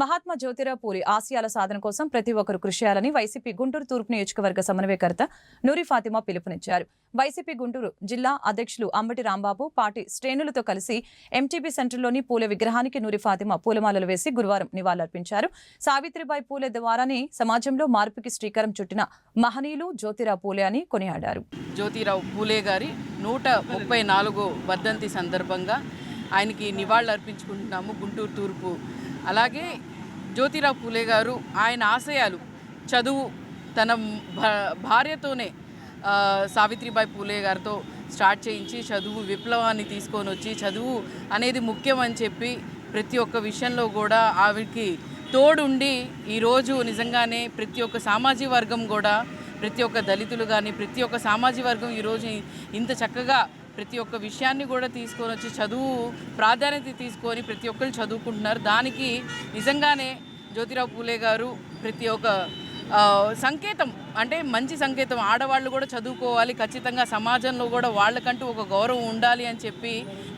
మహాత్మా జ్యోతిరావు పూరి ఆశయాల సాధన కోసం ప్రతి ఒక్కరు కృషి చేయాలని వైసీపీ గుంటూరు తూర్పు నియోజకవర్గ సమన్వయకర్త నూరి ఫాతిమా పిలుపునిచ్చారు. వైసీపీ గుంటూరు జిల్లా అధ్యక్షులు అంబటి రాంబాబు పార్టీ శ్రేణులతో కలిసి ఎంటీబీ సెంటర్లోని పూల విగ్రహానికి నూరి ఫాతిమా పూలమాలలు వేసి గురువారం నివాళులర్పించారు. సావిత్రిబాయి పూలే ద్వారానే సమాజంలో మార్పుకి శ్రీకారం చుట్టిన మహనీయులు జ్యోతిరావు పూలే అని కొనియాడారు. జ్యోతిరావు పూలే గారి నూట ముప్పై నాలుగో వర్ధంతి సందర్భంగా ఆయనకి నివాళులర్పించుకుంటున్నాము గుంటూరు తూర్పు అలాగే జ్యోతిరావు పూలే గారు ఆయన ఆశయాలు చదువు తన భార్యతోనే సావిత్రిబాయి పూలే గారితో స్టార్ట్ చేయించి చదువు విప్లవాన్ని తీసుకొని వచ్చి చదువు అనేది ముఖ్యం అని చెప్పి ప్రతి ఒక్క విషయంలో కూడా ఆవిడకి తోడుండి ఈరోజు నిజంగానే ప్రతి ఒక్క సామాజిక వర్గం కూడా ప్రతి ఒక్క దళితులు కానీ ప్రతి ఒక్క సామాజిక వర్గం ఈరోజు ఇంత చక్కగా ప్రతి ఒక్క విషయాన్ని కూడా తీసుకొని వచ్చి చదువు ప్రాధాన్యత తీసుకొని ప్రతి ఒక్కరు చదువుకుంటున్నారు. దానికి నిజంగానే జ్యోతిరావు పూలే గారు ప్రతి ఒక్క సంకేతం అంటే మంచి సంకేతం. ఆడవాళ్ళు కూడా చదువుకోవాలి. ఖచ్చితంగా సమాజంలో కూడా వాళ్ళకంటూ ఒక గౌరవం ఉండాలి అని చెప్పి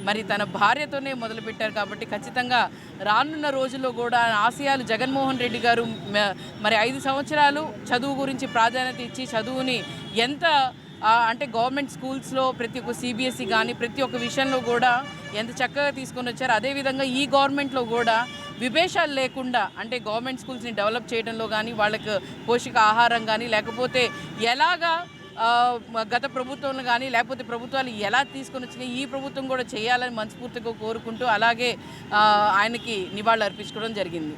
మరి తన భార్యతోనే మొదలుపెట్టారు కాబట్టి ఖచ్చితంగా రానున్న రోజుల్లో కూడా ఆశయాలు జగన్మోహన్ రెడ్డి గారు మరి ఐదు సంవత్సరాలు చదువు గురించి ప్రాధాన్యత ఇచ్చి చదువుని ఎంత అంటే గవర్నమెంట్ స్కూల్స్లో ప్రతి ఒక్క సిబిఎస్ఈ కానీ ప్రతి ఒక్క విషయంలో కూడా ఎంత చక్కగా తీసుకొని వచ్చారు అదేవిధంగా ఈ గవర్నమెంట్లో కూడా విభేషాలు లేకుండా అంటే గవర్నమెంట్ స్కూల్స్ని డెవలప్ చేయడంలో కానీ వాళ్ళకు పోషక ఆహారం కానీ లేకపోతే ఎలాగా గత ప్రభుత్వంలో కానీ లేకపోతే ప్రభుత్వాలు ఎలా తీసుకొని వచ్చినాయి ఈ ప్రభుత్వం కూడా చేయాలని మనస్ఫూర్తిగా కోరుకుంటూ అలాగే ఆయనకి నివాళులు అర్పించుకోవడం జరిగింది.